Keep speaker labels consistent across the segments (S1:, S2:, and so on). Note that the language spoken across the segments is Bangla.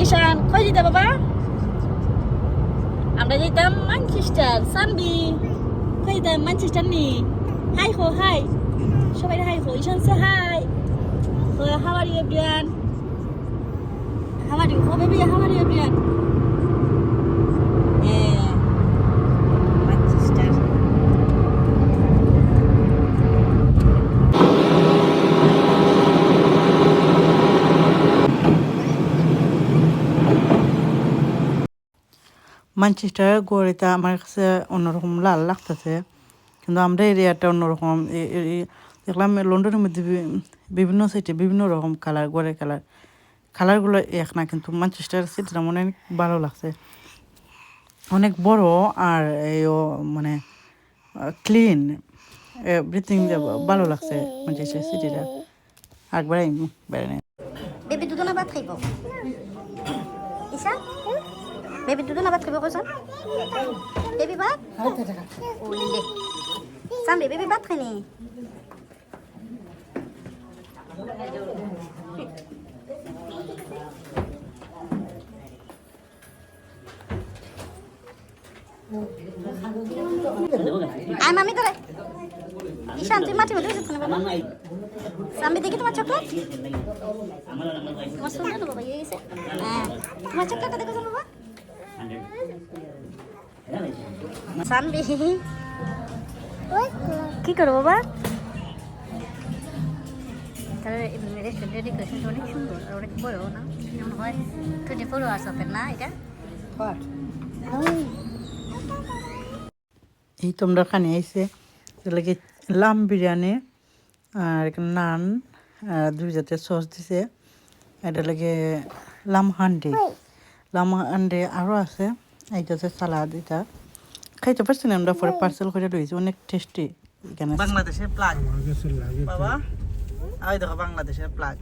S1: ঈশান কই যেতে বাবা আমরা যেতাম ম্যানচেস্টার সানবি কই যেতাম ম্যানচেস্টার নি হাই হো হাই সবাই হাই হো ঈশান সে hi how are you everyone how are you হো বেবি এভরিওয়ান
S2: ম্যানচেস্টার গড়িতে আমার কাছে অন্যরকম লাল লাগতেছে। কিন্তু আমরা এরিয়াটা অন্যরকম। দেখলাম লন্ডনের মধ্যে বিভিন্ন সিটি বিভিন্ন রকম কালার গড়ের কালার কালারগুলো এক না, কিন্তু ম্যানচেস্টার সিটিটা মনে অনেক ভালো লাগছে। অনেক বড় আর এও মানে ক্লিন এভরিথিং ভালো লাগছে ম্যানচেস্টার সিটিটা একবার বেড়ানে
S1: Bébé Doudou n'a pas très beau. Et n'a pas très beau, ça Bébé bat Oh, Lilé. Ça, mais bébé bat আয় মামি ধরে ঈশান তুই মাটি মধ্যে বসে বাবা? সামনে দেখি তোমার চকলেট তোমার সুন্দর বাবা ইয়ে গেছে হ্যাঁ তোমার চকলেটটা দেখো বাবা। কি করো বাবা? তাহলে রেস্টুরেন্টের ডেকোরেশনটা অনেক সুন্দর
S2: এই তোমরা খানে আইসে লাগে লাম বিরিয়ানি আর নান দুই জাতের সস দিছে। এটা লাগে লাম হান্ডি। লাম আন্ডে আরও আছে। এইটা যে সালাদ এটা। খাইতে পারছি না আমরা পরে পার্সেল করে রয়েছি অনেক টেস্টি এখানে। বাংলাদেশের প্লাগ বাবা। ওই দেখো বাংলাদেশের প্লাগ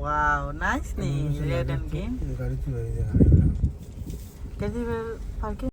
S2: ওয়াও নাইস নি রেড এন্ড গ্রিন কেজিবেল পার্কিং